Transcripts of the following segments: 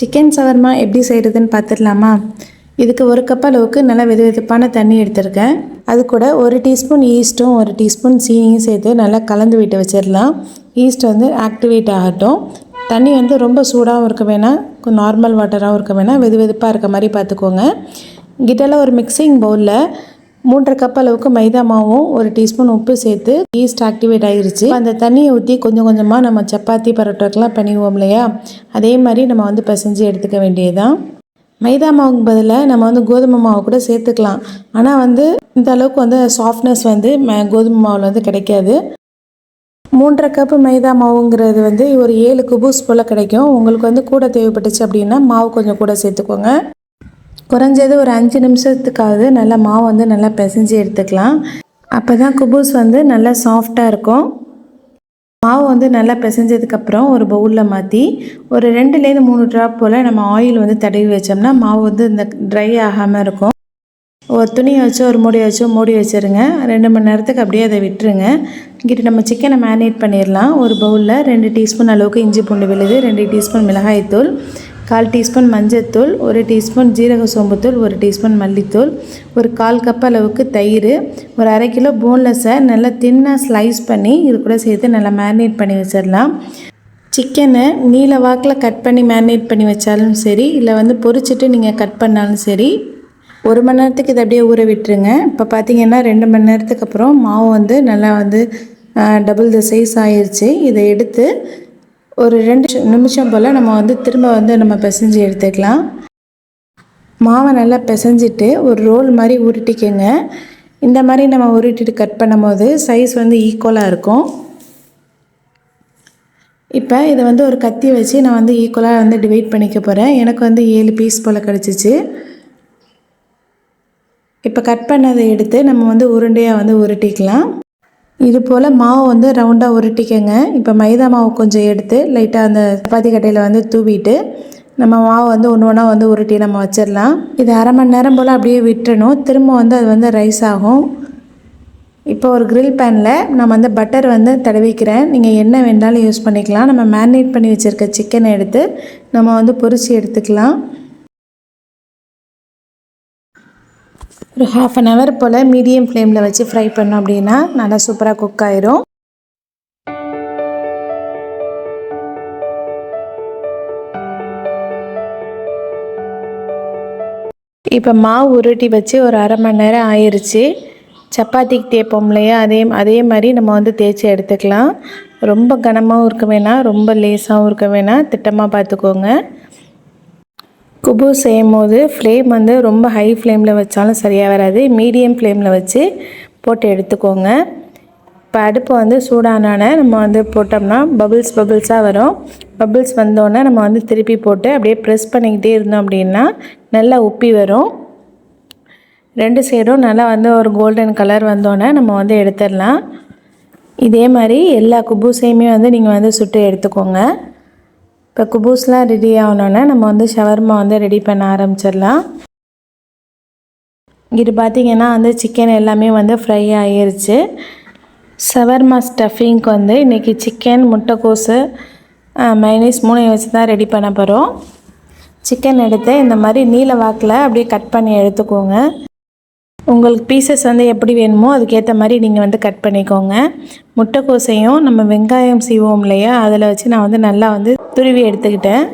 Chicken shawarma எப்படி செய்கிறதுன்னு பார்த்துடலாமா? இதுக்கு ஒரு கப் அளவுக்கு நல்லா வெது வெதுப்பான தண்ணி எடுத்திருக்கேன். அது கூட ஒரு டீஸ்பூன் ஈஸ்ட்டும் ஒரு டீஸ்பூன் சீனியும் சேர்த்து நல்லா கலந்து விட்டு வச்சிடலாம். ஈஸ்ட் வந்து ஆக்டிவேட் ஆகட்டும். தண்ணி வந்து ரொம்ப சூடாகவும் இருக்க வேணாம். நார்மல் வாட்டராகவும் இருக்க வேணாம். வெது வெதுப்பாக இருக்க மாதிரி பார்த்துக்கோங்க. கிட்டலாம் ஒரு மிக்சிங் பவுலில் மூன்றரை கப் அளவுக்கு மைதா மாவும் ஒரு டீஸ்பூன் உப்பு சேர்த்து ஈஸ்ட் ஆக்டிவேட் ஆகிருச்சு அந்த தண்ணியை ஊற்றி கொஞ்சம் கொஞ்சமாக நம்ம சப்பாத்தி பரோட்டாக்கெலாம் பண்ணிடுவோம் இல்லையா? அதே மாதிரி நம்ம வந்து பிசைஞ்சு எடுத்துக்க வேண்டியதுதான். மைதா மாவுக்கு பதிலாக நம்ம வந்து கோதுமை மாவு கூட சேர்த்துக்கலாம். ஆனால் வந்து இந்த அளவுக்கு வந்து சாஃப்ட்னஸ் வந்து ம- கோதுமை மாவில் வந்து கிடைக்காது. மூன்றரை கப்பு மைதா மாவுங்கிறது வந்து ஒரு ஏழு குபூஸ் போல் கிடைக்கும். உங்களுக்கு வந்து கூட தேவைப்பட்டுச்சு அப்படின்னா மாவு கொஞ்சம் கூட சேர்த்துக்கோங்க. குறைஞ்சது ஒரு அஞ்சு நிமிஷத்துக்காவது நல்லா மாவு வந்து நல்லா பிசைஞ்சு எடுத்துக்கலாம். அப்போ தான் குபூஸ் வந்து நல்லா சாஃப்டாக இருக்கும். மாவு வந்து நல்லா பிசைஞ்சதுக்கப்புறம் ஒரு பவுலில் மாற்றி ஒரு ரெண்டுலேருந்து மூணு ட்ராப் போல் நம்ம ஆயில் வந்து தடவி வச்சோம்னா மாவு வந்து இந்த ட்ரை ஆகாமல் இருக்கும். ஒரு துணியை வச்சோ ஒரு மூடியை வச்சோ மூடி வச்சிருங்க. ரெண்டு மணி நேரத்துக்கு அப்படியே அதை விட்டுருங்க. இங்கிட்டு நம்ம சிக்கனை மேரினேட் பண்ணிடலாம். ஒரு பவுலில் ரெண்டு டீஸ்பூன் அளவுக்கு இஞ்சி பூண்டு விழுது ரெண்டு டீஸ்பூன் மிளகாய்த்தூள் கால் டீஸ்பூன் மஞ்சத்தூள் ஒரு டீஸ்பூன் ஜீரக சோம்புத்தூள் ஒரு டீஸ்பூன் மல்லித்தூள் ஒரு கால் கப் அளவுக்கு தயிர் ஒரு அரை கிலோ போன்லெஸ்ஸை நல்லா தின்னாக ஸ்லைஸ் பண்ணி இது கூட சேர்த்து நல்லா மேரினேட் பண்ணி வச்சிடலாம். சிக்கனை நீல வாக்கில் கட் பண்ணி மேரினேட் பண்ணி வச்சாலும் சரி இல்லை வந்து பொரிச்சிட்டு நீங்கள் கட் பண்ணாலும் சரி ஒரு மணி நேரத்துக்கு இதை அப்படியே ஊற விட்டுருங்க. இப்போ பார்த்தீங்கன்னா ரெண்டு மணி நேரத்துக்கு அப்புறம் மாவு வந்து நல்லா வந்து டபுள் த சைஸ் ஆயிடுச்சு இதை எடுத்து ஒரு ரெண்டு நிமிஷம் போல் நம்ம வந்து திரும்ப வந்து நம்ம பிசைஞ்சு எடுத்துக்கலாம். மாவை நல்லா பிசைஞ்சிட்டு ஒரு ரோல் மாதிரி உருட்டிக்கங்க. இந்த மாதிரி நம்ம உருட்டிட்டு கட் பண்ணும்போது சைஸ் வந்து ஈக்குவலாக இருக்கும். இப்போ இதை வந்து ஒரு கத்தி வச்சு நான் வந்து ஈக்குவலாக வந்து டிவைட் பண்ணிக்க போகிறேன் எனக்கு வந்து ஏழு பீஸ் போல் கிடச்சிச்சு. இப்போ கட் பண்ணதை எடுத்து நம்ம வந்து உருண்டையாக வந்து உருட்டிக்கலாம். இது போல் மாவு வந்து ரவுண்டாக உருட்டிக்கங்க. இப்போ மைதா மாவு கொஞ்சம் எடுத்து லைட்டாக அந்த சப்பாத்தி கட்டையில் வந்து தூவிட்டு நம்ம மாவு வந்து ஒன்று ஒன்றா வந்து உருட்டி நம்ம வச்சிடலாம். இது அரை மணி நேரம் போல் அப்படியே விட்டுறணும். திரும்ப வந்து அது வந்து ரைஸ் ஆகும். இப்போ ஒரு கிரில் பேனில் நான் வந்து பட்டர் வந்து தடவிக்கிறேன். நீங்கள் என்ன வேண்டாலும் யூஸ் பண்ணிக்கலாம். நம்ம மேரினேட் பண்ணி வச்சுருக்க சிக்கனை எடுத்து நம்ம வந்து பொரித்து எடுத்துக்கலாம். ஒரு ஹாஃப் அன் ஹவர் போல் மீடியம் ஃப்ளேமில் வச்சு ஃப்ரை பண்ணோம் அப்படின்னா நல்லா சூப்பராக குக் ஆயிரும். இப்போ மாவு உருட்டி வச்சு ஒரு அரை மணி நேரம் ஆயிடுச்சு சப்பாத்திக்கு தேய்ப்போம் இல்லையா? அதே அதே மாதிரி நம்ம வந்து தேய்ச்சி எடுத்துக்கலாம். ரொம்ப கனமாகவும் இருக்க வேணாம் ரொம்ப லேசாகவும் இருக்க வேணாம். திட்டமாக பார்த்துக்கோங்க. குபு செய்யும் போது ஃப்ளேம் வந்து ரொம்ப ஹை ஃப்ளேமில் வச்சாலும் சரியாக வராது. மீடியம் ஃப்ளேமில் வச்சு போட்டு எடுத்துக்கோங்க. இப்போ அடுப்பு வந்து சூடானான நம்ம வந்து போட்டோம்னா பபுள்ஸ் பபுள்ஸாக வரும். பபுள்ஸ் வந்தோடனே நம்ம வந்து திருப்பி போட்டு அப்படியே ப்ரெஸ் பண்ணிக்கிட்டே இருந்தோம் அப்படின்னா நல்லா உப்பி வரும். ரெண்டு சைடும் நல்லா வந்து ஒரு கோல்டன் கலர் வந்தோடனே நம்ம வந்து எடுத்துடலாம். இதே மாதிரி எல்லா குபூஸையுமே வந்து நீங்கள் வந்து சுட்டு எடுத்துக்கோங்க. இப்போ குபூஸ்லாம் ரெடி ஆகணுன்னா நம்ம வந்து ஷவர்மா வந்து ரெடி பண்ண ஆரம்பிச்சிடலாம். இது பார்த்திங்கன்னா வந்து சிக்கன் எல்லாமே வந்து ஃப்ரை ஆகிருச்சு ஷவர்மா ஸ்டஃபிங்க்கு வந்து இன்றைக்கி சிக்கன் முட்டைக்கோஸு மைனஸ் மூணையும் வச்சு தான் ரெடி பண்ண போகிறோம் சிக்கன் எடுத்து இந்த மாதிரி நீல வாக்கில் அப்படியே கட் பண்ணி எடுத்துக்கோங்க. உங்களுக்கு பீசஸ் வந்து எப்படி வேணுமோ அதுக்கேற்ற மாதிரி நீங்கள் வந்து கட் பண்ணிக்கோங்க. முட்டைக்கோசையும் நம்ம வெங்காயம் சீவோம் இல்லையா? அதில் வச்சு நான் வந்து நல்லா வந்து துருவி எடுத்துக்கிட்டேன்.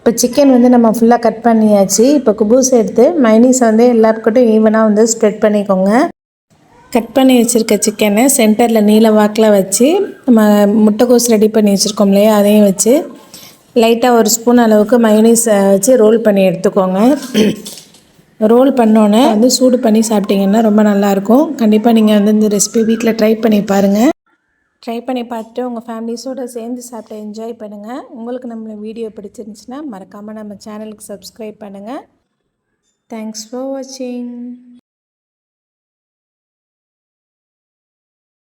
இப்போ சிக்கன் வந்து நம்ம ஃபுல்லாக கட் பண்ணியாச்சு. இப்போ குபூஸ் எடுத்து மைனீஸ் வந்து எல்லாருக்கிட்டும் ஈவனாக வந்து ஸ்ப்ரெட் பண்ணிக்கோங்க. கட் பண்ணி வச்சுருக்க சிக்கனை சென்டரில் நீல வாக்கில் வச்சு நம்ம முட்டைக்கோஸ் ரெடி பண்ணி வச்சுருக்கோம் இல்லையா? அதையும் வச்சு லைட்டாக ஒரு ஸ்பூன் அளவுக்கு மயோனீஸ் வச்சு ரோல் பண்ணி எடுத்துக்கோங்க. ரோல் பண்ணோன்னே வந்து சூடு பண்ணி சாப்பிட்டீங்கன்னா ரொம்ப நல்லாயிருக்கும். கண்டிப்பாக நீங்கள் வந்து இந்த ரெசிபி வீட்டில் ட்ரை பண்ணி பாருங்கள் ட்ரை பண்ணி பார்த்துட்டு உங்கள் ஃபேமிலிஸோடு சேர்ந்து சாப்பிட்டு என்ஜாய் பண்ணுங்கள் உங்களுக்கு நம்ம வீடியோ பிடிச்சிருந்துச்சுன்னா மறக்காமல் நம்ம சேனலுக்கு சப்ஸ்கிரைப் பண்ணுங்கள் தேங்க்ஸ் ஃபார் வாட்சிங்